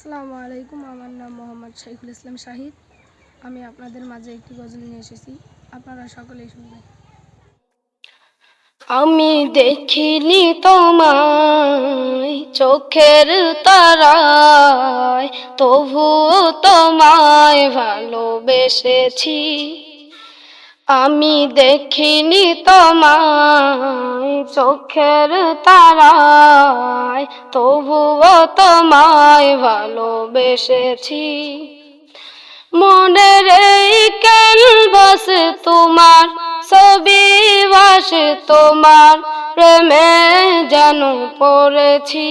আসসালামু আলাইকুম, আমার নাম মোহাম্মদ শাইখুল ইসলাম শাহিদ। আমি আপনাদের মাঝে একটি গজল নিয়ে এসেছি। আপনারা সকলেই শুনবেন। আমি দেখিনি তোমায় চোখের তারায়, তবু তোমায় ভালোবেসেছি। আমি দেখিনি তোমায় চোখের তারায়, তবুও তোমায় ভালোবেসেছি। মনের এই ক্যানভাস তোমার ছবি ভাসে, তোমার প্রেমে যেন পড়েছি।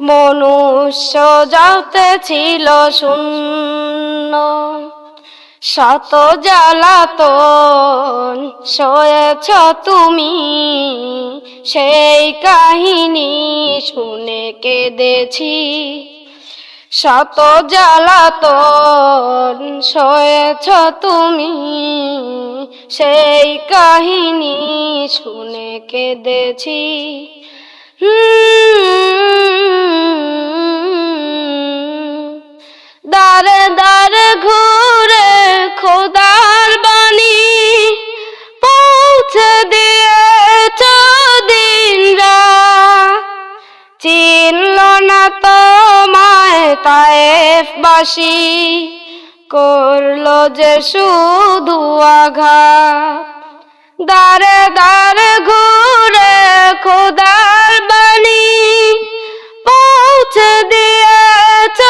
মনুষ্য যাতে ছিল শূন্য। শত জ্বালাতন সয়েছ তুমি। সেই কাহিনী শুনে কেঁদেছি। শত জ্বালাতন সয়েছ তুমি। সেই কাহিনী শুনে কেঁদেছি। হুম চিনল না তোমায় তায়েফবাসী, করল যে শুধু আঘাত। দারে দারে ঘুরে খোদার বাণী পৌঁছে দিয়েছ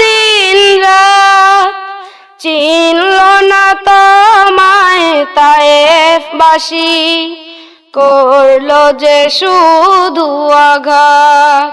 দিন চিনল না তোমায় তায়েফবাসী, করল যে শুধু আঘাত।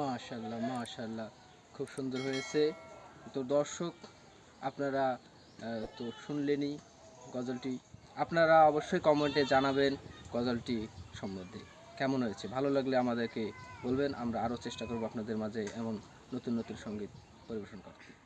মাশাল্লাহ মাশাল্লাহ খুব সুন্দর হয়েছে। তো দর্শক, আপনারা তো শুনলেনই গজলটি। আপনারা অবশ্যই কমেন্টে জানাবেন গজলটি সম্বন্ধে। কেমন হয়েছে? ভালো লাগলে আমাদেরকে বলবেন। আমরা আরও চেষ্টা করব আপনাদের মাঝে এমন নতুন নতুন সংগীত পরিবেশন করতে।